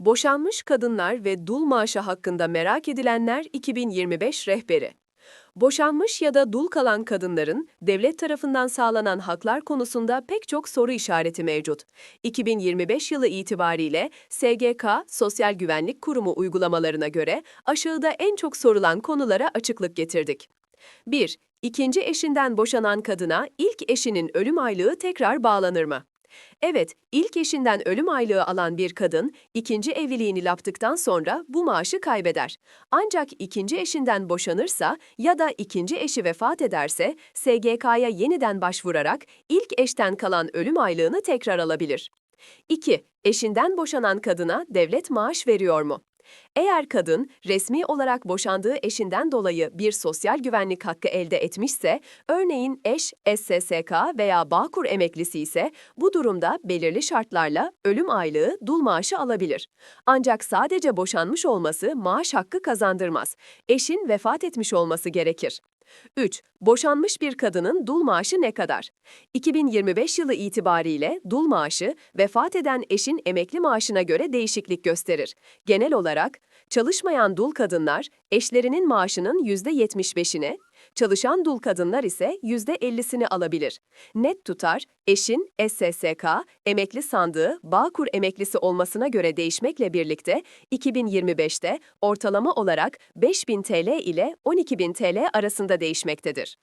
Boşanmış kadınlar ve dul maaşı hakkında merak edilenler 2025 rehberi. Boşanmış ya da dul kalan kadınların devlet tarafından sağlanan haklar konusunda pek çok soru işareti mevcut. 2025 yılı itibariyle SGK Sosyal Güvenlik Kurumu uygulamalarına göre aşağıda en çok sorulan konulara açıklık getirdik. 1. İkinci eşinden boşanan kadına ilk eşinin ölüm aylığı tekrar bağlanır mı? Evet, ilk eşinden ölüm aylığı alan bir kadın, ikinci evliliğini yaptıktan sonra bu maaşı kaybeder. Ancak ikinci eşinden boşanırsa ya da ikinci eşi vefat ederse, SGK'ya yeniden başvurarak ilk eşten kalan ölüm aylığını tekrar alabilir. 2. Eşinden boşanan kadına devlet maaş veriyor mu? Eğer kadın resmi olarak boşandığı eşinden dolayı bir sosyal güvenlik hakkı elde etmişse, örneğin eş SSK veya Bağkur emeklisi ise bu durumda belirli şartlarla ölüm aylığı, dul maaşı alabilir. Ancak sadece boşanmış olması maaş hakkı kazandırmaz. Eşin vefat etmiş olması gerekir. 3. Boşanmış bir kadının dul maaşı ne kadar? 2025 yılı itibariyle dul maaşı vefat eden eşin emekli maaşına göre değişiklik gösterir. Genel olarak çalışmayan dul kadınlar eşlerinin maaşının %75'ine, çalışan dul kadınlar ise %50'sini alabilir. Net tutar eşin SSK, emekli sandığı, Bağkur emeklisi olmasına göre değişmekle birlikte 2025'te ortalama olarak 5000 TL ile 12000 TL arasında değişmektedir.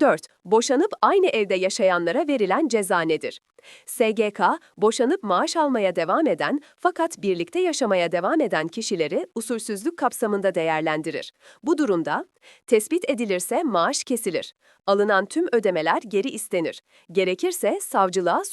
4. Boşanıp aynı evde yaşayanlara verilen ceza nedir? SGK, boşanıp maaş almaya devam eden fakat birlikte yaşamaya devam eden kişileri usulsüzlük kapsamında değerlendirir. Bu durumda, tespit edilirse maaş kesilir. Alınan tüm ödemeler geri istenir. Gerekirse savcılığa